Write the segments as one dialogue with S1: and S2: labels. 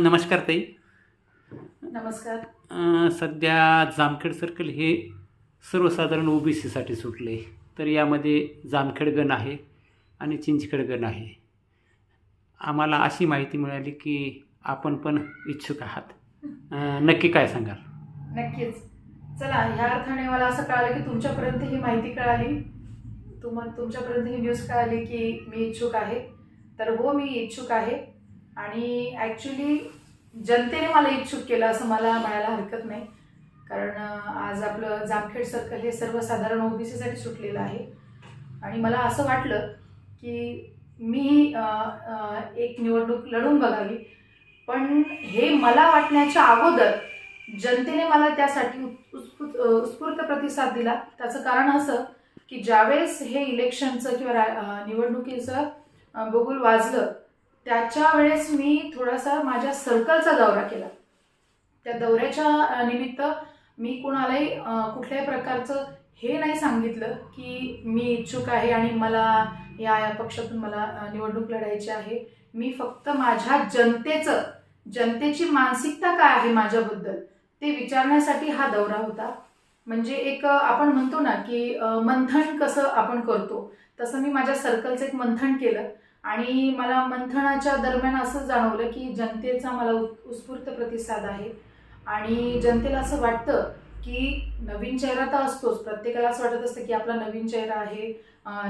S1: नमस्कार ताई.
S2: नमस्कार.
S1: सध्या जामखेड सर्कल हे सर्वसाधारण ओ बी सीसाठी सुटले. तर यामध्ये जामखेड गण आहे आणि चिंचखेड गण आहे. आम्हाला अशी माहिती मिळाली की आपण पण इच्छुक आहात. नक्की काय सांगाल?
S2: नक्कीच. चला ह्या अर्थाने मला असं कळालं की तुमच्यापर्यंत ही माहिती कळाली. तुम तुमच्यापर्यंत ही न्यूज कळाली की मी इच्छुक आहे. तर हो मी इच्छुक आहे. आणि ॲक्च्युली जनतेने मला इच्छुक केलं असं मला म्हणायला हरकत नाही. कारण आज आपलं जामखेड सर्कल हे सर्वसाधारण ओबीसीसाठी सुटलेलं आहे. आणि मला असं वाटलं की मी एक निवडणूक लढून बघावी. पण हे मला वाटण्याच्या अगोदर जनतेने मला त्यासाठी उत्स्फूर्त उत्स्फूर्त प्रतिसाद दिला. त्याचं कारण असं की ज्यावेळेस हे इलेक्शनचं किंवा रा- निवडणुकीचं अं, बगुल वाजलं त्याच्या वेळेस मी थोडासा माझ्या सर्कलचा दौरा केला. त्या दौऱ्याच्या निमित्त मी कोणालाही कुठल्याही प्रकारचं हे नाही सांगितलं की मी इच्छुक आहे आणि मला या या पक्षातून मला निवडणूक लढायची आहे. मी फक्त माझ्या जनतेचं जनतेची मानसिकता काय आहे माझ्याबद्दल ते विचारण्यासाठी हा दौरा होता. म्हणजे एक आपण म्हणतो ना की मंथन कसं आपण करतो. तसं मी माझ्या सर्कलचं एक मंथन केलं. आणि मला मंथनाच्या दरम्यान असं जाणवलं की जनतेचा मला उत्स्फूर्त प्रतिसाद आहे. आणि जनतेला असं वाटतं की नवीन चेहरा तर असतोच. प्रत्येकाला असं वाटत असतं की आपला नवीन चेहरा आहे.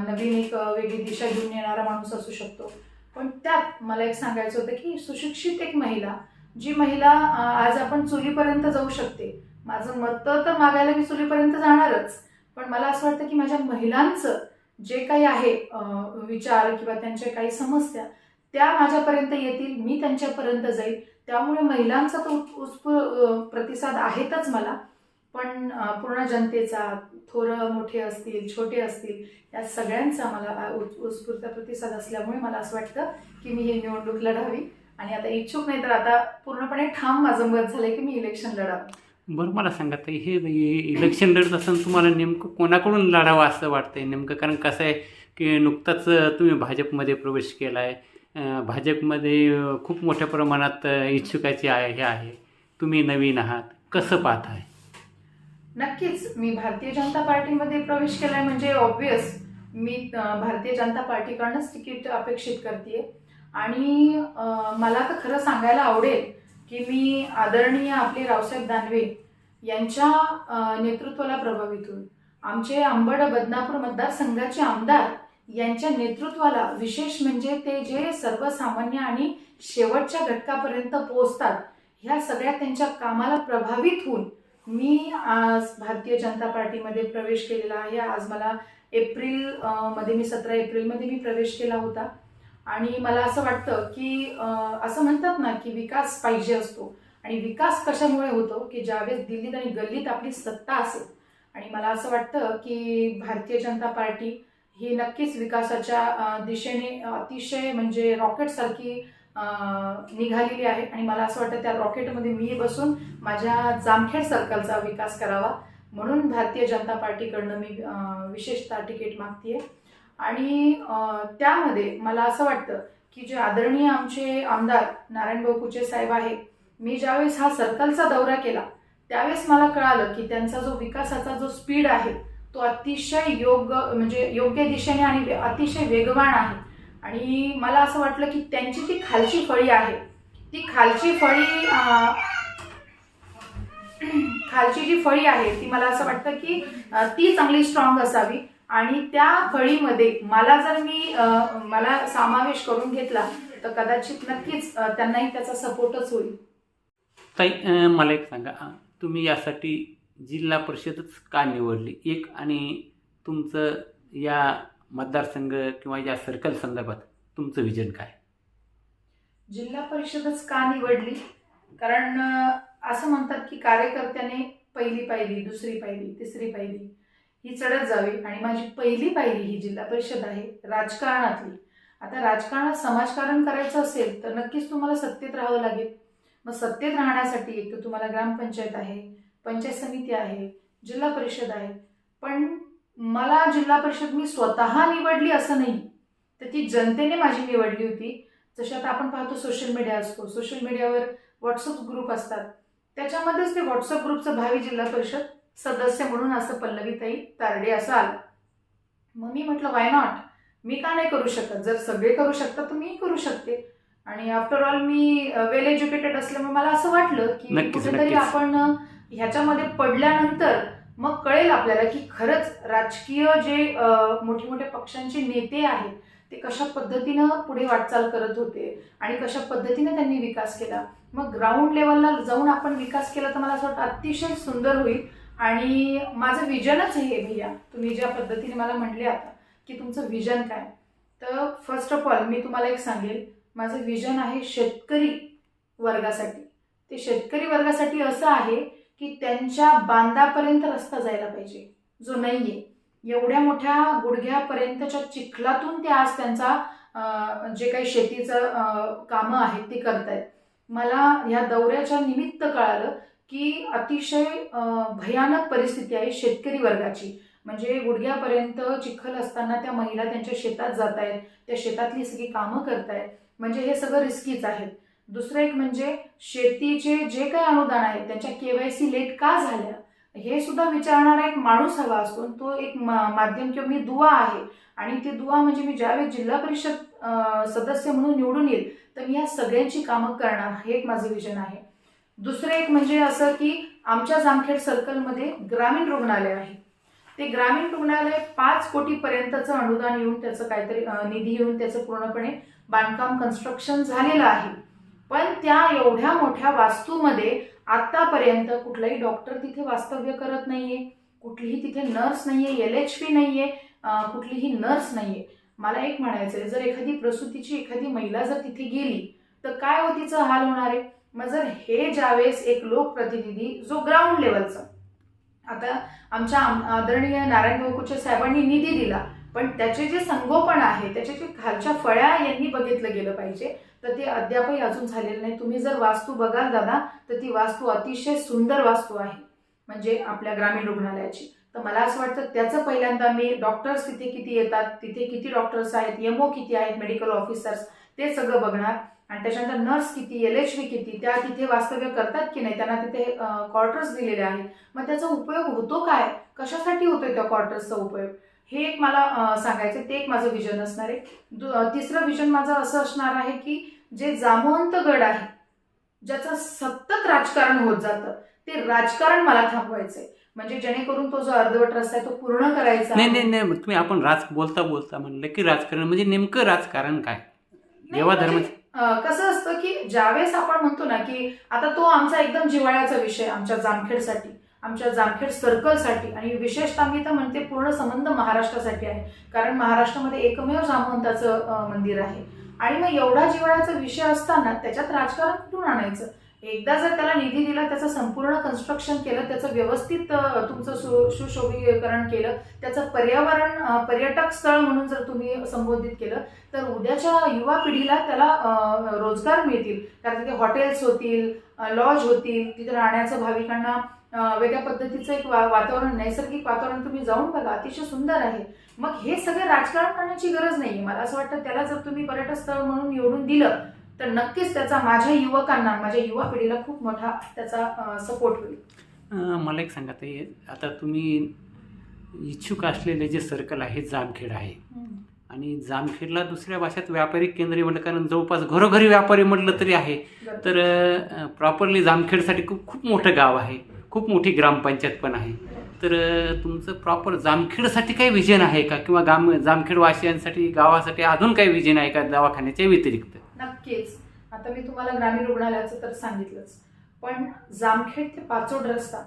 S2: नवीन एक वेगळी दिशा घेऊन येणारा माणूस असू शकतो. पण त्यात मला एक सांगायचं होतं की सुशिक्षित एक महिला जी महिला आज आपण चुलीपर्यंत जाऊ शकते. माझं मत तर मागायला मी चुलीपर्यंत जाणारच. पण मला असं वाटतं की माझ्या महिलांचं जे काही आहे विचार किंवा त्यांच्या काही समस्या त्या माझ्यापर्यंत येतील मी त्यांच्यापर्यंत जाईल. त्यामुळे महिलांचा तो उत्- उत्स्फू प्रतिसाद आहेतच मला. पण पूर्ण जनतेचा थोरं मोठे असतील छोटे असतील या सगळ्यांचा मला उत्- उत्स्फूर्त प्रतिसाद असल्यामुळे मला असं वाटतं की मी ही निवडणूक लढावी. आणि आता इच्छुक नाही तर आता पूर्णपणे ठाम माझं मत झालं की मी इलेक्शन लढावं.
S1: बरं मला सांगा ताई हे इलेक्शन लढत असताना तुम्हाला नेमकं कोणाकडून लढावं असं वाटतंय? नेमकं कारण कसं आहे की नुकताच तुम्ही भाजपमध्ये प्रवेश केला आहे भाजपमध्ये खूप मोठ्या प्रमाणात इच्छुकाची आहे हे आहे. तुम्ही नवीन आहात. कसं पाहताय?
S2: नक्कीच मी भारतीय जनता पार्टीमध्ये प्रवेश केलाय म्हणजे ऑब्विस मी भारतीय जनता पार्टीकडनंच तिकीट अपेक्षित करते आणि मला तर खरं सांगायला आवडेल की मी आदरणीय आपले रावसाहेब दानवे यांच्या नेतृत्वाला प्रभावित होईल. आमचे अंबड बदनापूर मतदारसंघाचे आमदार यांच्या नेतृत्वाला विशेष म्हणजे ते जे सर्वसामान्य आणि शेवटच्या घटकापर्यंत पोहोचतात ह्या सगळ्या त्यांच्या कामाला प्रभावित होऊन मी आज भारतीय जनता पार्टीमध्ये प्रवेश केलेला आहे. आज मला एप्रिलमध्ये मी सतरा एप्रिलमध्ये मी प्रवेश केला होता. आणि मला असं वाटतं की असं म्हणतात ना की विकास पाहिजे असतो. आणि विकास कशामुळे होतो? की ज्यावेळेस दिल्लीत आणि गल्लीत आपली सत्ता असेल. आणि मला असं वाटतं की भारतीय जनता पार्टी ही नक्कीच विकासाच्या दिशेने अतिशय म्हणजे रॉकेटसारखी निघालेली आहे. आणि मला असं वाटतं त्या रॉकेटमध्ये मी बसून माझ्या जामखेड सर्कलचा विकास करावा. म्हणून भारतीय जनता पार्टीकडनं मी विशेषतः तिकीट आहे आणि त्यामध्ये मला असं वाटतं की जे आदरणीय आमचे आमदार नारायण कुचे साहेब आहे मी ज्यावेळेस हा सर्कलचा दौरा केला त्यावेळेस मला कळालं की त्यांचा जो विकासाचा जो स्पीड आहे तो अतिशय योग्य म्हणजे योग्य दिशेने आणि अतिशय वेगवान आहे. आणि मला असं वाटलं की त्यांची ती खालची फळी आहे. ती खालची फळी खालची जी फळी आहे ती मला असं वाटतं की ती चांगली स्ट्रॉंग असावी. आणि त्या फळीमध्ये मला जर मी मला समावेश करून घेतला तर कदाचित नक्कीच त्यांनाही त्याचा सपोर्टच होईल.
S1: ताई मला एक सांगा. तुम्ही यासाठी जिल्हा परिषदच का निवडली? एक आणि तुमचं या मतदारसंघ किंवा या सर्कल संदर्भात तुमचं विजन काय?
S2: जिल्हा परिषदच का निवडली? कारण असं म्हणतात की कार्यकर्त्याने पहिली पायरी दुसरी पायरी तिसरी पायरी. ही चढत जावी आणि माझी पहिली पायरी ही जिल्हा परिषद आहे राजकारणातली. आता राजकारणात समाजकारण करायचं असेल तर नक्कीच तुम्हाला सत्तेत राहावं लागेल. मग सत्तेत राहण्यासाठी एक तर तुम्हाला ग्रामपंचायत आहे पंचायत समिती आहे जिल्हा परिषद आहे. पण मला जिल्हा परिषद मी स्वतः निवडली असं नाही. तर ती जनतेने माझी निवडली होती. जसे आता आपण पाहतो सोशल मीडिया असतो. सोशल मीडियावर व्हॉट्सअप ग्रुप असतात. त्याच्यामध्येच ते व्हॉट्सअप ग्रुपचं भावी जिल्हा परिषद सदस्य म्हणून असं पल्लवीताई तारडे असं आलं मग मी म्हटलं वाय नॉट मी का नाही करू शकत? जर सगळे करू शकतात तर मीही करू शकते. आणि आफ्टर ऑल मी वेल एज्युकेटेड असल्यामुळे मला असं वाटलं की कुठेतरी. आपण ह्याच्यामध्ये पडल्यानंतर मग कळेल आपल्याला की खरंच राजकीय जे मोठे मोठे पक्षांचे नेते आहेत ते कशा पद्धतीनं पुढे वाटचाल करत होते आणि कशा पद्धतीने त्यांनी विकास केला. मग ग्राउंड लेवलला जाऊन आपण विकास केला तर मला असं वाटतं अतिशय सुंदर होईल. आणि माझं विजनच हे भैया. तुम्ही ज्या पद्धतीने मला म्हटले आता की तुमचं विजन काय तर फर्स्ट ऑफ ऑल मी तुम्हाला एक सांगेल माझं विजन आहे शेतकरी वर्गासाठी. ते शेतकरी वर्गासाठी असं आहे की त्यांच्या बांधापर्यंत रस्ता जायला पाहिजे जो नाही आहे एवढ्या मोठ्या गुडघ्यापर्यंतच्या चिखलातून ते आज त्यांचा जे काही शेतीचं कामं आहेत ते करतायत. मला ह्या दौऱ्याच्या निमित्त कळालं की अतिशय भयानक परिस्थिती आहे शेतकरी वर्गाची. म्हणजे गुडघ्यापर्यंत चिखल असताना त्या महिला त्यांच्या शेतात जात आहेत त्या शेतातली सगळी कामं करतायत. म्हणजे हे सगळं रिस्कीच आहेत. दुसरं एक म्हणजे शेतीचे जे काही अनुदान आहेत त्यांच्या केवायसी लेट का झाल्या? हे सुद्धा विचारणारा एक माणूस हवा असतो तो एक मा- माध्यम किंवा मी दुवा आहे. आणि ते दुवा म्हणजे मी ज्यावेळी जिल्हा परिषद सदस्य म्हणून निवडून येईल तर मी या सगळ्यांची कामं करणार हे एक माझं विजन आहे. दुसरं एक म्हणजे असं की आमच्या जामखेड सर्कलमध्ये ग्रामीण रुग्णालय आहे. ते ग्रामीण रुग्णालय पाच कोटीपर्यंतचं अनुदान येऊन त्याचं काहीतरी निधी येऊन त्याचं पूर्णपणे बांधकाम कन्स्ट्रक्शन झालेलं आहे. पण त्या एवढ्या मोठ्या वास्तूमध्ये आत्तापर्यंत कुठलाही डॉक्टर तिथे वास्तव्य करत नाहीये. कुठलीही तिथे नर्स नाहीये एल एच पी नाहीये कुठलीही नर्स नाहीये. मला एक म्हणायचं आहे जर एखादी प्रसूतीची एखादी महिला जर तिथे गेली तर काय हो तिचं हाल होणार आहे? मग जर हे ज्यावेळेस एक लोकप्रतिनिधी जो ग्राउंड लेवलचा आता आमच्या आम- आदरणीय नारायण भाऊकुचे साहेबांनी निधी दिला पण त्याचे जे संगोपन आहे त्याचे जे खालच्या फळ्या यांनी बघितलं गेलं पाहिजे तर ते अद्यापही अजून झालेलं नाही. तुम्ही जर वास्तू बघाल दादा तर ती वास्तू अतिशय सुंदर वास्तू आहे म्हणजे आपल्या ग्रामीण रुग्णालयाची. तर मला असं वाटतं त्याचं पहिल्यांदा मी डॉक्टर्स तिथे किती येतात तिथे किती डॉक्टर्स आहेत एमओ किती आहेत मेडिकल ऑफिसर्स ते सगळं बघणार. आणि त्याच्यानंतर नर्स किती एल एच व्ही किती त्या तिथे वास्तव्य करतात की नाही? त्यांना तिथे क्वार्टर्स दिलेले आहेत. मग त्याचा उपयोग होतो काय? कशासाठी होतोय त्या क्वार्टर्सचा उपयोग? हे एक मला सांगायचं ते एक माझं विजन असणार आहे. तिसरं विजन माझं असं असणार आहे की जे जामवंत गड आहे ज्याचं सतत राजकारण होत जातं ते राजकारण मला थांबवायचंय. म्हणजे जेणेकरून तो जो अर्धवट रस्ता आहे तो पूर्ण करायचा
S1: नाही. नाही नाही. तुम्ही आपण राज बोलता बोलता म्हणलं की राजकारण. म्हणजे नेमकं राजकारण काय? देवा
S2: म्हणजे,
S1: धर्म
S2: अं, कसं असतं की ज्यावेळेस आपण म्हणतो ना की आता तो आमचा एकदम जिव्हाळ्याचा विषय आमच्या जामखेडसाठी आमच्या जामखेड सर्कलसाठी आणि विशेषतः मी तर म्हणते पूर्ण संबंध महाराष्ट्रासाठी आहे. कारण महाराष्ट्रामध्ये एकमेव जामवंताचं मंदिर आहे. आणि मग एवढा जिव्हाळ्याचा विषय असताना त्याच्यात राजकारण कुठून आणायचं? एकदा जर त्याला निधी दिला त्याचं संपूर्ण कन्स्ट्रक्शन केलं त्याचं व्यवस्थित तुमचं सु सुशोभीकरण केलं त्याचं पर्यावरण पर्यटक स्थळ म्हणून जर तुम्ही संबोधित केलं तर उद्याच्या युवा पिढीला त्याला रोजगार मिळतील. कारण तिथे हॉटेल्स होतील लॉज होतील तिथे राहण्याचं भाविकांना वेगळ्या पद्धतीचं एक वा वातावरण नैसर्गिक वातावरण तुम्ही जाऊन बघा अतिशय सुंदर आहे. मग हे सगळं राजकारण करण्याची गरज नाही मला असं वाटतं त्याला जर तुम्ही पर्यटन स्थळ म्हणून निवडून दिलं तर नक्कीच त्याचा माझ्या युवकांना माझ्या युवा पिढीला खूप मोठा त्याचा सपोर्ट होईल.
S1: मला एक सांगा ताई. आता तुम्ही इच्छुक असलेले जे सर्कल आहे जामखेड आहे. आणि जामखेडला दुसऱ्या भाषेत व्यापारी केंद्र म्हटलं कारण जवळपास घरोघरी व्यापारी म्हटलं तरी आहे. तर प्रॉपरली जामखेडसाठी खूप खूप मोठं गाव आहे. खूप मोठी ग्रामपंचायत पण आहे. तर तुमचं प्रॉपर जामखेडसाठी काही विजन आहे का? किंवा गाम जामखेडवासियांसाठी गावासाठी अजून काही विजन आहे का? दवाखान्याच्या व्यतिरिक्त?
S2: नक्कीच. आता मी तुम्हाला ग्रामीण रुग्णालयाचं तर सांगितलंच. पण जामखेड ते पाचोड रस्ता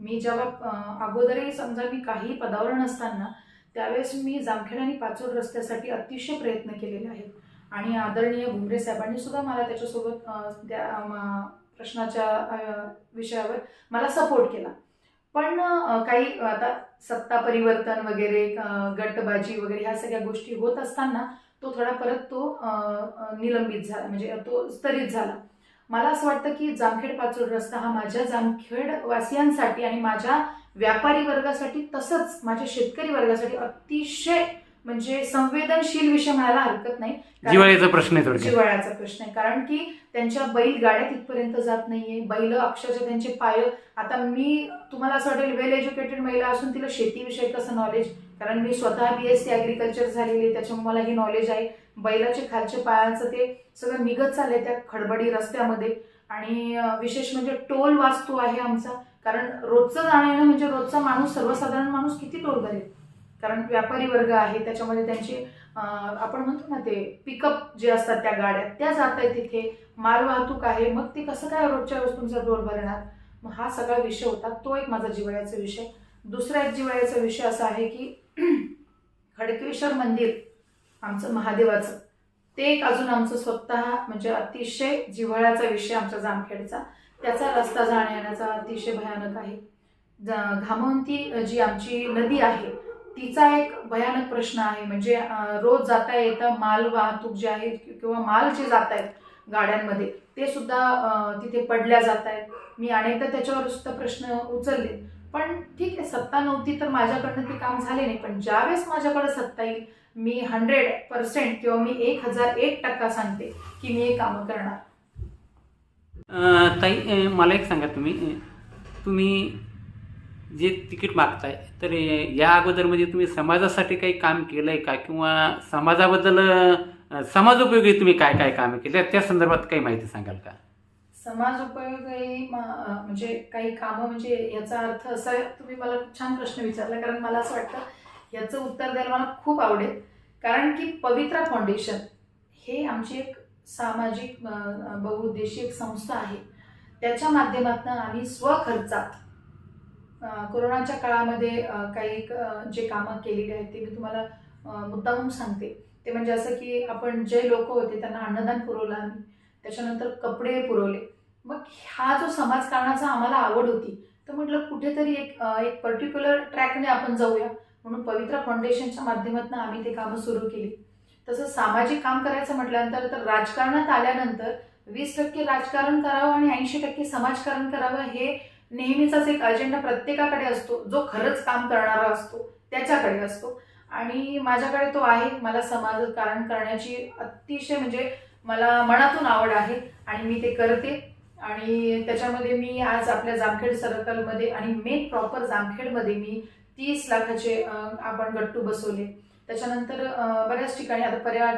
S2: मी जेव्हा अगोदरही समजा मी काही पदावर नसताना त्यावेळेस मी जामखेड आणि पाचोड रस्त्यासाठी अतिशय प्रयत्न केलेले आहेत. आणि आदरणीय घुमरे साहेबांनी सुद्धा मला त्याच्यासोबत त्या प्रश्नाच्या विषयावर मला सपोर्ट केला. पण काही आता सत्ता परिवर्तन वगैरे गटबाजी वगैरे ह्या सगळ्या गोष्टी होत असताना तो थोडा परत तो निलंबित झाला म्हणजे तो स्तरित झाला. मला असं वाटतं की जामखेड पाचोड रस्ता हा माझ्या जामखेड वासियांसाठी आणि माझ्या व्यापारी वर्गासाठी तसंच माझ्या शेतकरी वर्गासाठी अतिशय म्हणजे संवेदनशील विषय म्हणायला हरकत नाही.
S1: जिवाळ्याचा प्रश्न आहे
S2: जिव्हाळ्याचा प्रश्न आहे. कारण की त्यांच्या बैल गाड्या तिथपर्यंत जात नाहीये. बैल अक्षरशः त्यांचे पाय आता मी तुम्हाला असं वाटेल वेल एज्युकेटेड महिला असून तिला शेतीविषयी कसं नॉलेज कारण मी स्वतः बी एस सी ॲग्रिकल्चर झालेली आहे त्याच्यामुळे मला ही नॉलेज आहे. बैलाचे खालचे पायांचं ते सगळं निघत चाललंय त्या खडबडी रस्त्यामध्ये. आणि विशेष म्हणजे टोल वाचतो आहे आमचा. कारण रोजचं जाणं येणं म्हणजे रोजचा माणूस सर्वसाधारण माणूस किती टोल करेल कारण व्यापारी वर्ग आहे त्याच्यामध्ये त्यांचे आपण म्हणतो ना ते पिकअप जे असतात त्या गाड्या त्या जात आहेत तिथे. माल वाहतूक आहे मग ते कसं काय रोजच्या वस्तूंचा टोल भरणार? मग हा सगळा विषय होता. तो एक माझा जिवाळ्याचा विषय. दुसरा एक जिवाळ्याचा विषय असा आहे की खडकेश्वर मंदिर आमचं महादेवाचं. ते एक अजून आमचं स्वतः म्हणजे अतिशय जिव्हाळ्याचा विषय आमच्या जामखेडचा. त्याचा रस्ता जाण्याचा अतिशय भयानक आहे. घामवंती जी आमची नदी आहे तिचा एक भयानक प्रश्न आहे. म्हणजे रोज जाता येता माल वाहतूक जी आहे किंवा माल जे जात आहेत गाड्यांमध्ये ते सुद्धा तिथे पडल्या जात आहेत. मी अनेकदा त्याच्यावर सुद्धा प्रश्न उचलले. पण ठीक आहे सत्ता नव्हती तर माझ्याकडनं ते काम झाले नाही. पण ज्यावेळेस माझ्याकडे सत्ता येईल मी हंड्रेड पर्सेंट किंवा मी एक हजार एक टक्का सांगते की मी हे कामं करणार.
S1: ताई मला एक सांगा तुम्ही. तुम्ही जे तिकीट मागताय तर या अगोदर म्हणजे तुम्ही समाजासाठी काही काम केलं आहे का? किंवा समाजाबद्दल समाज समाजोपयोगी तुम्ही काय काय कामं केले? त्या संदर्भात काही माहिती सांगाल का?
S2: समाज उपयोगी म्हणजे काही कामं म्हणजे याचा अर्थ असा तुम्ही मला खूप छान प्रश्न विचारला कारण मला असं वाटतं याचं उत्तर द्यायला मला खूप आवडेल. कारण की पवित्रा फाउंडेशन हे आमची एक सामाजिक बहुउद्देशीय एक संस्था आहे. त्याच्या माध्यमातून आम्ही स्वखर्चात कोरोनाच्या काळामध्ये काही जे कामं केलेली आहेत ते मी तुम्हाला मुद्दाहून मुद्दामून सांगते. ते म्हणजे असं की आपण जे लोक होते त्यांना अन्नदान पुरवलं आम्ही. त्याच्यानंतर कपडे पुरवले. मग हा जो समाजकारणाचा आम्हाला आवड होती तर म्हटलं कुठेतरी एक एक पर्टिक्युलर ट्रॅकने आपण जाऊया. म्हणून पवित्रा फाउंडेशनच्या माध्यमातून आम्ही ते कामं सुरू केली. तसं सामाजिक काम करायचं म्हटल्यानंतर तर राजकारणात आल्यानंतर वीस टक्के राजकारण करावं आणि ऐंशी टक्के समाजकारण करावं हे नेहमीचाच एक अजेंडा प्रत्येकाकडे असतो. जो खरंच काम करणारा असतो त्याच्याकडे असतो. आणि माझ्याकडे तो आहे. मला समाजकारण करण्याची अतिशय म्हणजे मला मनातून आवड आहे आणि मी ते करते. आणि त्याच्यामध्ये मी आज आपल्या जामखेड सर्कलमध्ये आणि मेन प्रॉपर जामखेडमध्ये मी तीस लाखाचे आपण गट्टू बसवले. त्याच्यानंतर बऱ्याच ठिकाणी आता पर्या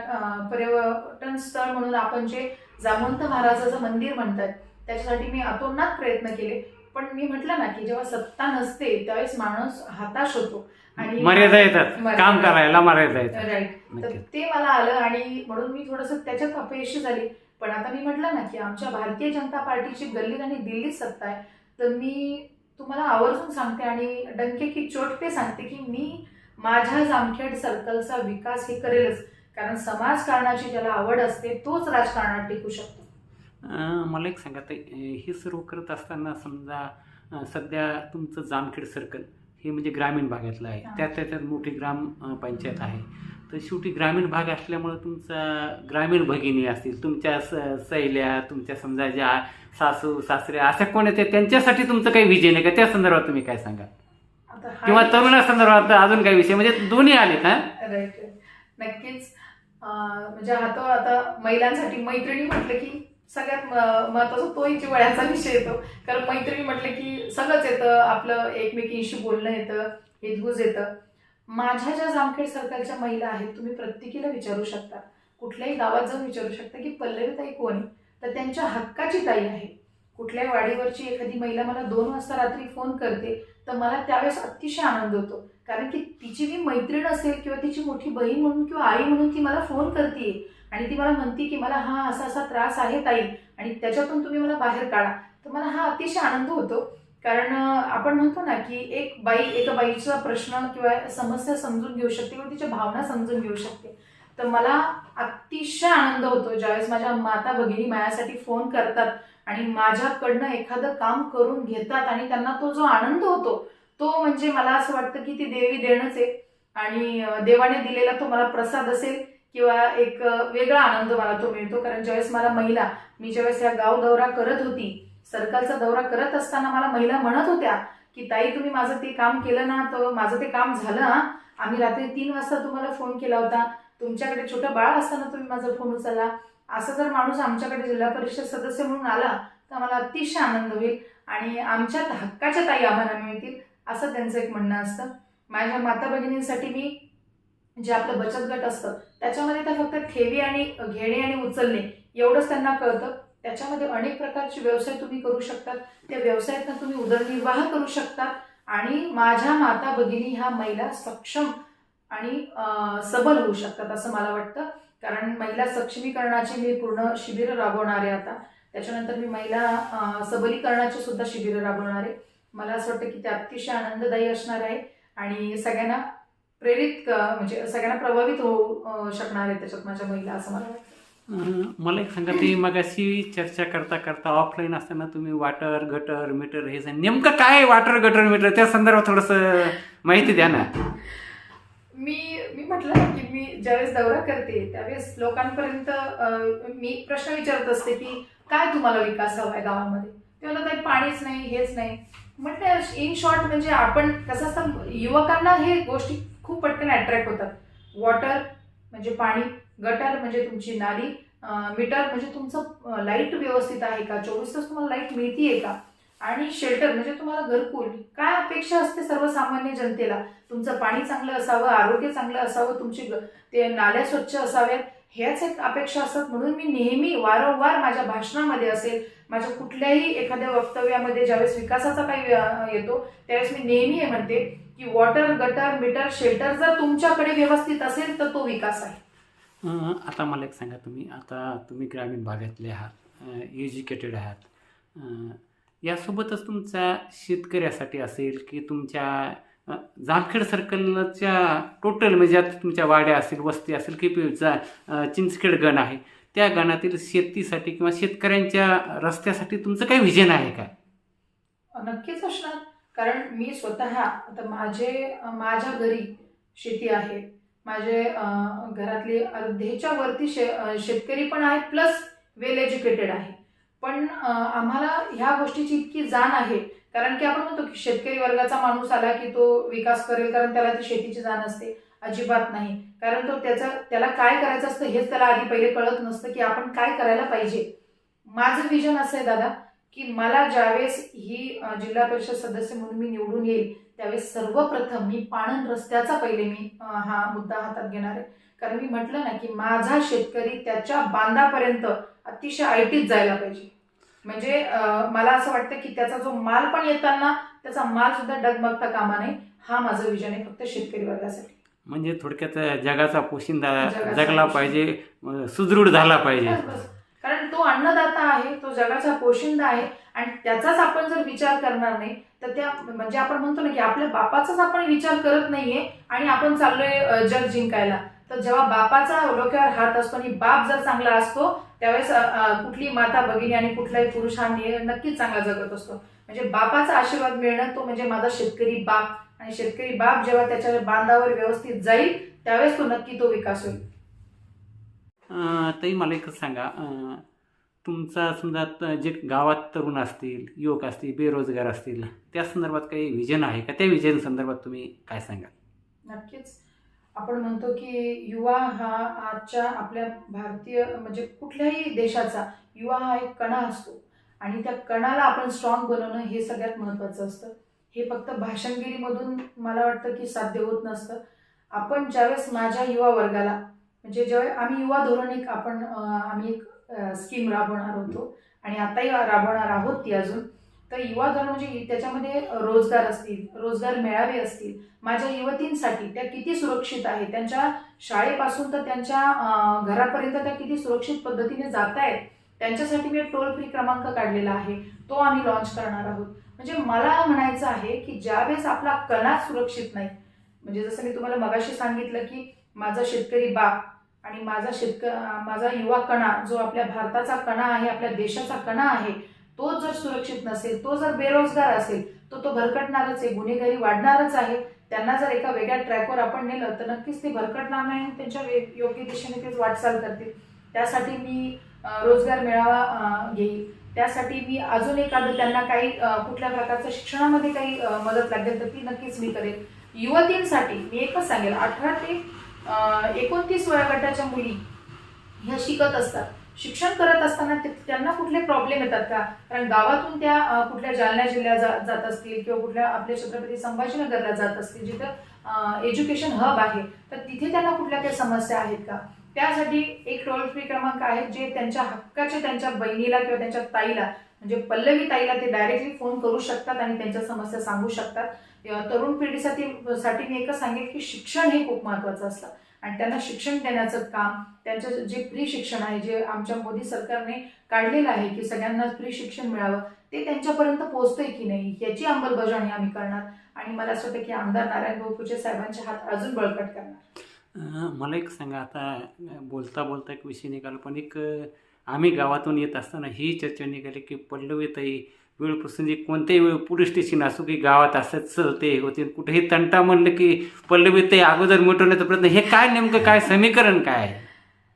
S2: पर्यटन स्थळ म्हणून आपण जे जामवंत महाराजाचं मंदिर म्हणतात त्याच्यासाठी मी अतोनात प्रयत्न केले. पण मी म्हटलं ना की जेव्हा सत्ता नसते त्यावेळेस माणूस हताश होतो. आणि
S1: मर्यादा येतात. काम करायला मर्यादा येतात.
S2: राईट. तर. ते मला आलं आणि म्हणून मी थोडंसं त्याच्यात अपयशी झाले. पण आता मी म्हटलं ना की आमच्या भारतीय जनता पार्टीची गल्लीत आणि दिल्लीत सत्ता आहे तर मी तुम्हाला आवर्जून सांगते आणि डंके की चोट पे सांगते की मी माझ्या जामखेड सर्कलचा विकास हे करेलच कारण समाजकारणाची ज्याला आवड असते तोच राजकारणात टिकू शकतो.
S1: मला एक सांगा हे सर्व करत असताना समजा सध्या तुमचं जामखेड सर्कल हे म्हणजे ग्रामीण भागातलं आहे. त्यात त्याच्यात मोठी ग्राम अं, पंचायत आहे. तर शेवटी ग्रामीण भाग असल्यामुळं तुमचा ग्रामीण भगिनी असतील तुमच्या स सैल्या तुमच्या समजा ज्या सासू सासरे अशा कोण आहेत त्यांच्यासाठी तुमचं काही विजय नाही का? त्या संदर्भात तुम्ही काय सांगा किंवा तरुणा संदर्भात अजून काही विषय? म्हणजे दोन्ही आलेत हा?
S2: राईट नक्कीच. म्हणजे हा तो आता महिलांसाठी मैत्रिणी म्हटलं की सगळ्यात महत्त्वाचा तोही जिव्हाळ्याचा विषय येतो. कारण मैत्रिणी म्हटलं की सगळंच येतं आपलं एकमेकींशी बोलणं येतं हितगुज येतं. माझ्या ज्या जामखेड सर्कलच्या महिला आहेत तुम्ही प्रत्येकीला विचारू शकता. कुठल्याही गावात जाऊन विचारू शकता की पल्लवी ताई कोण आहे? तर त्यांच्या हक्काची ताई आहे. कुठल्याही वाडीवरची एखादी महिला मला दोन वाजता रात्री फोन करते तर मला त्यावेळेस अतिशय आनंद होतो. कारण की तिची मी मैत्रीण असेल किंवा तिची मोठी बहीण म्हणून किंवा आई म्हणून ती मला फोन करते आणि ती मला म्हणते की मला हा असा असा त्रास आहे ताई आणि त्याच्यातून तुम्ही मला बाहेर काढा. तर मला हा अतिशय आनंद होतो. कारण आपण म्हणतो ना की एक बाई एका बाईचा प्रश्न किंवा समस्या समजून घेऊ शकते किंवा तिच्या भावना समजून घेऊ शकते. तर मला अतिशय आनंद होतो ज्यावेळेस माझ्या माता भगिनी माझ्यासाठी फोन करतात आणि माझ्याकडनं एखादं काम करून घेतात आणि त्यांना तो जो आनंद होतो तो म्हणजे मला असं वाटतं की ती देवी देणंच आहे. आणि देवाने दिलेला तो मला प्रसाद असेल किंवा एक वेगळा आनंद मला तो मिळतो. कारण ज्यावेळेस मला महिला मी ज्यावेळेस या गाव दौरा करत होती सर्कलचा दौरा करत असताना मला महिला म्हणत होत्या की ताई तुम्ही माझं ते काम केलं ना तर माझं ते काम झालं आम्ही रात्री तीन वाजता तुम्हाला फोन केला होता. तुमच्याकडे छोटं बाळ असताना तुम्ही माझा फोन उचलला. असं जर माणूस आमच्याकडे जिल्हा परिषद सदस्य म्हणून आला तर आम्हाला अतिशय आनंद होईल आणि आमच्यात हक्काच्या ताई आम्हाला मिळतील असं त्यांचं एक म्हणणं असतं. माझ्या माता भगिनींसाठी मी जे आपलं बचत गट असतं त्याच्यामध्ये त्या फक्त ठेवी आणि घेणे आणि उचलणे एवढंच त्यांना कळतं. त्याच्यामध्ये अनेक प्रकारचे व्यवसाय तुम्ही करू शकतात. त्या व्यवसायातनं तुम्ही उदरनिर्वाह करू शकतात. आणि माझ्या माता भगिनी ह्या महिला सक्षम आणि सबल होऊ शकतात असं मला वाटतं. कारण महिला सक्षमीकरणाची मी पूर्ण शिबिरं राबवणार आहे आता. त्याच्यानंतर मी महिला सबलीकरणाची सुद्धा शिबिरं राबवणार आहे. मला असं वाटतं की ते अतिशय आनंददायी असणार आहे. आणि सगळ्यांना प्रेरित म्हणजे सगळ्यांना प्रभावित होऊ शकणार आहे त्याच्यात माझ्या महिला असं मला वाटतं.
S1: मला एक सांगा तुम्ही मगाशी चर्चा करता करता ऑफलाईन असताना तुम्ही वॉटर गटर मीटर हे नेमकं काय वाटर वॉटर गटर मीटर त्या संदर्भात थोडंसं माहिती द्या ना.
S2: मी मी म्हटलं की मी ज्यावेळेस दौरा करते त्यावेळेस लोकांपर्यंत मी प्रश्न विचारत असते की काय तुम्हाला विकास हवा आहे गावामध्ये? ते म्हणतात काही पाणीच नाही हेच नाही. म्हटलं इन शॉर्ट म्हणजे आपण कसं असतं युवकांना हे गोष्टी खूप पटकन अट्रॅक्ट होतात. वॉटर म्हणजे पाणी गटर म्हणजे तुमची नाली मीटर म्हणजे तुमचं लाइट व्यवस्थित आहे का? चोवीस तास तुम्हाला लाइट मिळतीये का? आणि शेल्टर म्हणजे तुम्हाला घरकुल. काय अपेक्षा असते सर्वसामान्य जनतेला? तुमचं पाणी चांगलं असावं आरोग्य चांगलं असावं तुमची ग- ते नाल्या स्वच्छ असाव्यात? ह्याच एक अपेक्षा असतात. म्हणून मी नेहमी वारंवार माझ्या भाषणामध्ये असेल माझ्या कुठल्याही एखाद्या वक्तव्यामध्ये ज्यावेळेस विकासाचा काही येतो त्यावेळेस मी नेहमी हे म्हणते की वॉटर गटर मीटर शेल्टर जर तुमच्याकडे व्यवस्थित असेल तर तो विकास आहे.
S1: आता मला एक सांगा तुम्ही. आता तुम्ही ग्रामीण भागातले आहात एज्युकेटेड आहात. यासोबतच तुमचा शेतकऱ्यासाठी असेल की तुमच्या जामखेड सर्कलच्या टोटल म्हणजे आता तुमच्या वाड्या असतील वस्ती असेल की जा चिंचखेड गण आहे. त्या गणातील शेतीसाठी किंवा शेतकऱ्यांच्या रस्त्यासाठी तुमचं काही व्हिजन आहे का?
S2: नक्कीच असणार. कारण मी स्वतः आता माझे माझ्या घरी शेती आहे. माझे घरातले अर्धेच्या वरती शे शेतकरी पण आहेत प्लस वेल एज्युकेटेड आहे. पण आम्हाला ह्या गोष्टीची इतकी जाण आहे कारण की आपण म्हणतो की शेतकरी वर्गाचा माणूस आला की तो विकास करेल कारण त्याला ती शेतीची जाण असते अजिबात नाही. कारण तो त्याचा त्याला काय करायचं असतं हेच त्याला आधी पहिले कळत नसतं की आपण काय करायला पाहिजे. माझं विजन असं आहे दादा की मला ज्यावेळेस ही जिल्हा परिषद सदस्य म्हणून मी निवडून येईल त्यावेळेस सर्वप्रथम मी पाणंद रस्त्याचा पहिले मी हा मुद्दा हातात घेणार आहे. कारण मी म्हटलं ना की माझा शेतकरी त्याच्या बांधापर्यंत अतिशय आयटीत जायला पाहिजे. म्हणजे मला असं वाटतं की त्याचा जो माल पण येताना त्याचा माल सुद्धा डगमगता कामा नये हा माझं विजन आहे फक्त शेतकरी वर्गासाठी.
S1: म्हणजे थोडक्यात जगाचा पोशिंदा जगला. पाहिजे सुदृढ झाला पाहिजे.
S2: तो अन्नदाता आहे तो जगाचा पोशिंदा आहे आणि त्याचाच आपण जर विचार करणार नाही तर त्या म्हणजे आपण म्हणतो ना की आपल्या बापाचाच आपण विचार करत नाहीये आणि आपण चाललोय जग जिंकायला. तर जेव्हा बापाचा डोक्यावर हात असतो आणि बाप जर चांगला असतो त्यावेळेस कुठली माता भगिनी आणि कुठलाही पुरुष हा नक्कीच चांगला जगत असतो. म्हणजे बापाचा आशीर्वाद मिळणं तो म्हणजे माझा शेतकरी बाप आणि शेतकरी बाप जेव्हा त्याच्या बांधावर व्यवस्थित जाईल त्यावेळेस तो नक्की तो विकास होईल.
S1: तरी मला एकच सांगा. तुमचा समजा जे गावात तरुण असतील युवक असतील बेरोजगार असतील त्या संदर्भात काही विजन आहे का? त्या विजन संदर्भात तुम्ही काय सांगाल?
S2: नक्कीच. आपण म्हणतो की युवा हा आजच्या आपल्या भारतीय म्हणजे कुठल्याही देशाचा युवा हा एक कणा असतो. आणि त्या कणाला आपण स्ट्रॉंग बनवणं हे सगळ्यात महत्त्वाचं असतं. हे फक्त भाषणगिरीमधून मला वाटतं की साध्य होत नसतं. आपण ज्यावेळेस माझ्या युवा वर्गाला म्हणजे ज्यावेळेस आम्ही युवा धोरण एक आपण आम्ही एक स्कीम राबवणार होतो. आणि आताही राबवणार आहोत ती अजून. तर युवा धोरण म्हणजे त्याच्यामध्ये रोजगार असतील रोजगार मेळावे असतील. माझ्या युवतींसाठी त्या किती सुरक्षित आहेत? त्यांच्या शाळेपासून तर त्यांच्या घरापर्यंत त्या किती सुरक्षित पद्धतीने जात आहेत त्यांच्यासाठी मी टोल फ्री क्रमांक काढलेला आहे. तो आम्ही लॉन्च करणार आहोत. म्हणजे मला म्हणायचं आहे की ज्यावेळेस आपला कणा सुरक्षित नाही म्हणजे जसं मी तुम्हाला मगाशी सांगितलं की माझा शेतकरी बाप आणि माझा शेतक माझा युवा कणा जो आपल्या भारताचा कणा आहे आपल्या देशाचा कणा आहे तो जर सुरक्षित नसेल तो जर बेरोजगार असेल तर तो भरकटणारच आहे गुन्हेगारी वाढणारच आहे त्यांना जर एका वेगळ्या ट्रॅकवर आपण नेलं तर नक्कीच ते भरकटणार नाही आणि त्यांच्या योग्य दिशेने तेच वाटचाल करतील. त्यासाठी मी रोजगार मेळावा घेईल त्यासाठी मी अजून एखादं त्यांना काही कुठल्या प्रकारचं शिक्षणामध्ये काही मदत लागेल तर ती नक्कीच मी करेल युवतींसाठी मी एकच सांगेल अठरा ते एकोणतीस एकोणतीस वयोगटाच्या मुली ह्या शिकत असतात. शिक्षण करत असताना त्यांना कुठले प्रॉब्लेम येतात का? कारण गावातून त्या कुठल्या जालना जिल्ह्यात जा- जात असतील किंवा कुठल्या आपल्या छत्रपती संभाजीनगरला जात असतील जिथं एज्युकेशन हब आहे तर तिथे त्यांना कुठल्या काही समस्या आहेत का? त्यासाठी एक टोल फ्री क्रमांक आहे जे त्यांच्या हक्काचे त्यांच्या बहिणीला किंवा त्यांच्या ताईला म्हणजे पल्लवी ताईला ते डायरेक्टली फोन करू शकतात आणि त्यांच्या समस्या सांगू शकतात. तरुण पिढीसाठी साठी मी एकच सांगेन की शिक्षण हे खूप महत्वाचं असतं. आणि त्यांना शिक्षण देण्याचं काम त्यांचं जे फ्री शिक्षण आहे जे आमच्या मोदी सरकारने काढलेलं आहे की सगळ्यांना फ्री शिक्षण मिळावं ते त्यांच्यापर्यंत पोहोचतंय की नाही याची अंमलबजावणी आम्ही करणार. आणि मला असं वाटतं की आमदार नारायण भाऊ साहेबांचे हात अजून बळकट करणार.
S1: मला एक सांगा आता बोलता बोलता एक विषय निघाला पण एक आम्ही गावातून येत असताना ही चर्चा निघाली की पल्लवीताई वेळ प्रसंगी कोणत्याही वेळ पोलीस स्टेशन असो की गावात असत चलते होते कुठेही तंटा म्हणलं की पल्लवीताई अगोदर मिटवण्याचा प्रयत्न. हे काय नेमकं काय समीकरण काय आहे?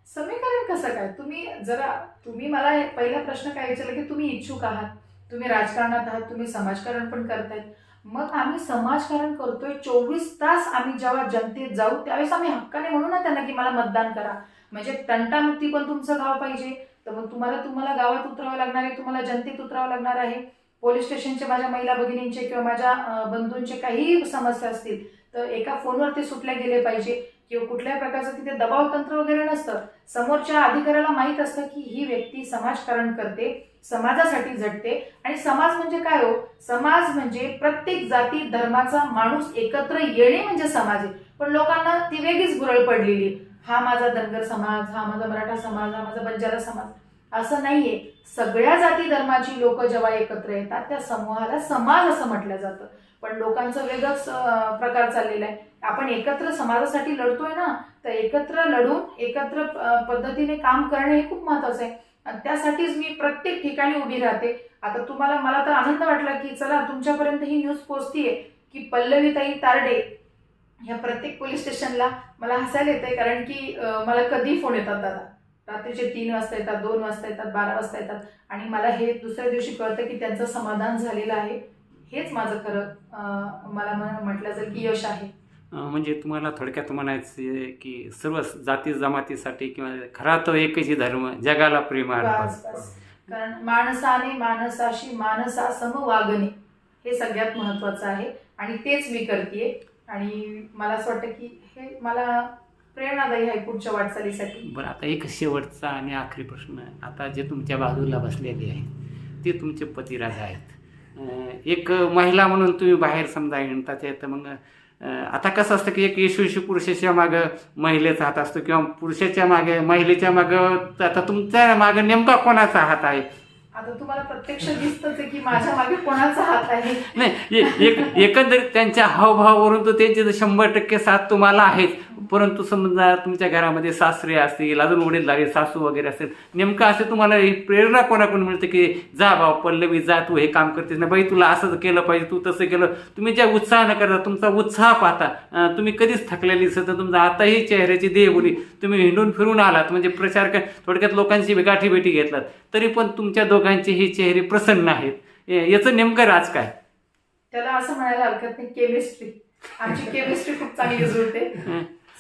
S2: समीकरण कसं काय? तुम्ही जरा तुम्ही मला पहिला प्रश्न काय विचारला की तुम्ही इच्छुक आहात तुम्ही राजकारणात आहात तुम्ही समाजकारण पण करतायत. मग आम्ही समाजकारण करतोय चोवीस तास आम्ही जेव्हा जनतेत जाऊ त्यावेळेस आम्ही हक्काने म्हणू ना त्यांना की मला मतदान करा. म्हणजे तंटामुक्ती पण तुमचं गाव पाहिजे तर मग तुम्हाला तुम्हाला गावात उतरावं लागणार आहे तुम्हाला जनतेत उतरावं लागणार आहे. पोलीस स्टेशनचे माझ्या महिला भगिनींचे किंवा माझ्या बंधूंचे काहीही समस्या असतील तर एका फोनवर ते सुटले गेले पाहिजे. किंवा कुठल्याही प्रकारचं तिथे दबाव तंत्र वगैरे नसतं. समोरच्या अधिकाऱ्याला माहीत असतं की ही व्यक्ती समाजकारण करते समाजासाठी झटते. आणि समाज म्हणजे काय हो? समाज म्हणजे प्रत्येक जाती धर्माचा माणूस एकत्र येणे म्हणजे समाज आहे. पण लोकांना ती वेगळीच गुरळ पडलेली आहे. हा माझा धनगर समाज हा माझा मराठा समाज हा माझा बंजारा समाज असं नाहीये. सगळ्या जाती धर्माची लोक जेव्हा एकत्र येतात त्या समूहाला समाज असं म्हटलं जातं. पण लोकांचं वेगळंच प्रकार चाललेला आहे. आपण एकत्र समाजासाठी लढतोय ना तर एकत्र लढून एकत्र पद्धतीने काम करणे हे खूप महत्वाचं आहे. आणि त्यासाठीच मी प्रत्येक ठिकाणी उभी राहते. आता तुम्हाला मला तर आनंद वाटला की चला तुमच्यापर्यंत ही न्यूज पोचतीये की पल्लवीताई तारडे ह्या प्रत्येक पोलीस स्टेशनला मला हसायला येते कारण की मला कधी फोन येतात दादा? रात्रीचे तीन वाजता येतात दोन वाजता येतात बारा वाजता येतात. आणि मला हे दुसऱ्या दिवशी कळतं की त्यांचं समाधान झालेलं आहे. हेच माझं खरं मला म्हटलं जाईल की यश आहे.
S1: म्हणजे तुम्हाला थोडक्यात म्हणायचं आहे की सर्व जाती जमातीसाठी किंवा खरा तो एकच धर्म जगाला प्रेम.
S2: कारण माणसाने माणसाशी माणसा सम वागणे हे सगळ्यात महत्वाचं आहे. आणि तेच मी करते आणि मला असं वाटतं की हे मला प्रेरणादायी आहे पुढच्या वाटचालीसाठी.
S1: बरं आता एक शेवटचा आणि आखरी प्रश्न आता जे तुमच्या बाजूला बसलेले आहेत ते तुमचे पतिराज आहेत. एक महिला म्हणून तुम्ही बाहेर समजा हिंडतात तर मग आता कसं असतं की एक यशस्वी पुरुषाच्या मागं महिलेचा हात असतो किंवा पुरुषाच्या मागे महिलेच्या मागं आता तुमच्या मागं नेमका कोणाचा हात आहे?
S2: आता तुम्हाला प्रत्यक्ष दिसतच की माझ्या मागे कोणाचा हात आहे?
S1: नाही एकंदरीत त्यांच्या हावभावावरून तर त्यांचे शंभर टक्के साथ तुम्हाला आहेच परंतु समजा तुमच्या घरामध्ये सासरे असतील अजून वडील लागेल सासू वगैरे असेल नेमकं असं तुम्हाला ही प्रेरणा कोणाकडून मिळते की जा भाऊ पल्लवी जा तू हे काम करतेस ना बाई तुला असं केलं पाहिजे तू तसं केलं. तुम्ही ज्या उत्साहानं करता तुमचा उत्साह पाहता तुम्ही कधीच थकलेली दिसत. तुमचा आताही चेहऱ्याची देहबोली तुम्ही हिंडून फिरून आलात म्हणजे प्रचार कर थोडक्यात लोकांची गाठी भेटी घेतलात तरी पण तुमच्या दोघांचे ही चेहरे प्रसन्न आहेत. याचं नेमकं राज काय?
S2: त्याला असं म्हणायला हरकत नाही केमिस्ट्री आमची केमिस्ट्री खूप चांगली जुळते.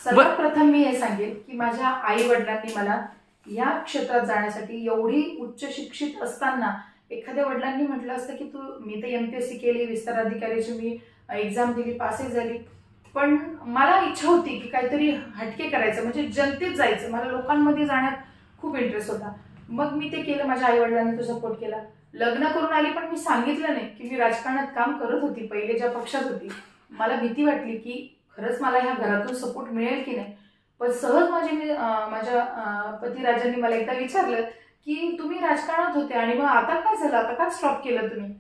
S2: सर्वात प्रथम मी हे सांगेन की माझ्या आई वडिलांनी मला या क्षेत्रात जाण्यासाठी एवढी उच्च शिक्षित असताना एखाद्या वडिलांनी म्हटलं असतं की तू मी तर एम पी एस सी केली विस्तार अधिकारीची मी एक्झाम दिली पासही झाली. पण मला इच्छा होती की काहीतरी हटके करायचं म्हणजे जनतेत जायचं. मला लोकांमध्ये जाण्यात खूप इंटरेस्ट होता. मग मी ते केलं माझ्या आई वडिलांनी तो सपोर्ट केला. लग्न करून आली पण मी सांगितलं नाही की मी राजकारणात काम करत होती पहिले ज्या पक्षात होती. मला भीती वाटली की खरंच मला ह्या घरातून सपोर्ट मिळेल की नाही? पण सहज माझे मी माझ्या पतीराजांनी पतिराजांनी मला एकदा विचारलं की तुम्ही राजकारणात होते आणि मग आता काय झालं? आता का स्टॉप केलं तुम्ही?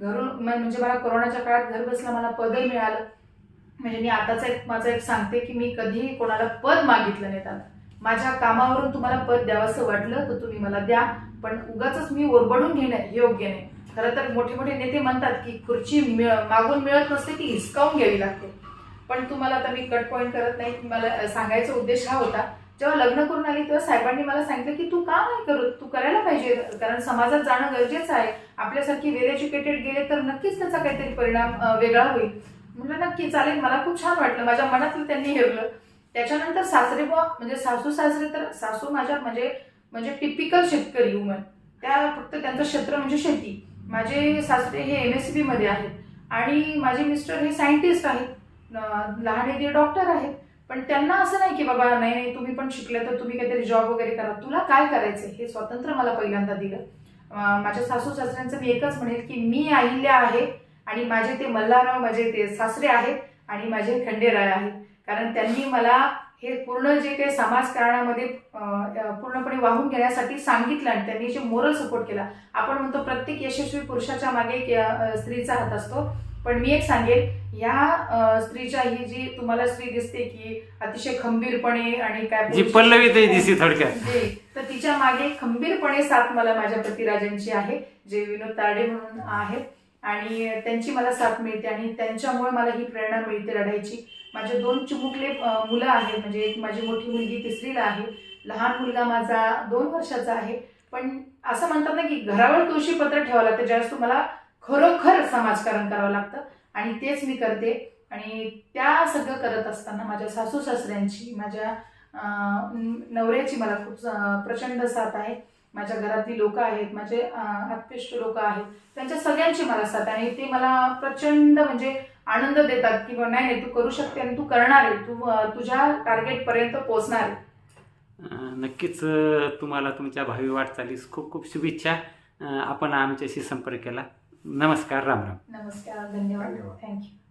S2: घरून म्हणजे मला कोरोनाच्या काळात घर बसला मला पदही मिळालं. म्हणजे मी आताच एक माझं एक सांगते की मी कधीही कोणाला पद मागितलं नाही त्यांना माझ्या कामावरून तुम्हाला पद द्यावंसं वाटलं तर तुम्ही मला द्या. पण उगाच मी ओरबडून घेणं हे योग्य नाही. खरं तर मोठे मोठे नेते म्हणतात की खुर्ची मिळ- मागून मिळत नसते ती हिसकावून घ्यावी लागते. पण तुम्हाला आता मी कट पॉईंट करत नाही. मला सांगायचा उद्देश हा होता. जेव्हा लग्न करून आली तेव्हा साहेबांनी मला सांगितलं की तू का नाही करत? तू करायला पाहिजे. कारण समाजात जाणं गरजेचं आहे. आपल्यासारखी वेल एज्युकेटेड गेले तर नक्कीच त्याचा काहीतरी परिणाम वेगळा होईल. म्हटलं नक्की चालेल. मला खूप छान वाटलं. माझ्या मनातलं त्यांनी हेरलं त्याच्यानंतर सासरे बुवा म्हणजे सासू सासरे तर सासू माझ्या म्हणजे म्हणजे टिपिकल शेतकरी वुमन त्या फक्त त्यांचं क्षेत्र म्हणजे शेती. माझे सासरे हे एम एस बीमध्ये आहेत. आणि माझे मिस्टर हे सायंटिस्ट आहेत. लहान ते डॉक्टर आहेत. पण त्यांना असं नाही की बाबा नाही नाही तुम्ही पण शिकले तर तुम्ही काहीतरी जॉब वगैरे करा. तुला काय करायचं हे स्वातंत्र्य मला पहिल्यांदा दिलं. माझ्या सासू सासऱ्यांचं मी एकच म्हणेल की मी आईल्या आहे आणि माझे ते मल्हारराव माझे ते सासरे आहेत आणि माझे खंडेराय आहेत. कारण त्यांनी मला हे पूर्ण जे काही समाजकारणामध्ये पूर्णपणे वाहून घेण्यासाठी सांगितलं आणि त्यांनी जे मोरल सपोर्ट केला. आपण म्हणतो प्रत्येक यशस्वी पुरुषाच्या मागे एक स्त्रीचा हात असतो. पण मी एक सांगेल या स्त्रीच्या ही जी तुम्हाला स्त्री दिसते की अतिशय खंबीरपणे आणि काय
S1: जी पल्लवी ते दिसी थोडक्यात.
S2: तर तिच्यामागे खंबीरपणे साथ मला माझ्या पतिराजांची आहे जे विनोद तारडे म्हणून आहेत. आणि त्यांची मला साथ मिळते आणि त्यांच्यामुळे मला ही प्रेरणा मिळते लढायची. माझे दोन चिमुकले मुलं आहेत म्हणजे एक माझी मोठी मुलगी तिसरीला आहे. लहान मुलगा माझा दोन वर्षाचा आहे. पण असं म्हणतात ना की घरावर तुळशी पत्र ठेवावं लागतं ज्यावेळेस तुम्हाला खरोखर समाजकारण करावं लागतं. आणि तेच मी करते. आणि त्या सगळं करत असताना माझ्या सासू सासऱ्यांची माझ्या नवऱ्याची मला खूप प्रचंड साथ आहे. माझ्या घरातली लोक आहेत माझे अं, लोक आहेत. त्यांच्या सगळ्यांची मला साथ आहे. आणि ते मला प्रचंड म्हणजे आनंद देतात की नाही नाही तू करू शकते आणि तू करणार आहे. तू तुझ्या टार्गेटपर्यंत पोहोचणार आहे.
S1: नक्कीच तुम्हाला तुमच्या भावी वाटचालीस खूप खूप शुभेच्छा. आपण आमच्याशी संपर्क केला. नमस्कार राम राम.
S2: नमस्कार धन्यवाद.
S3: धन्यवाद.
S2: थँक्यू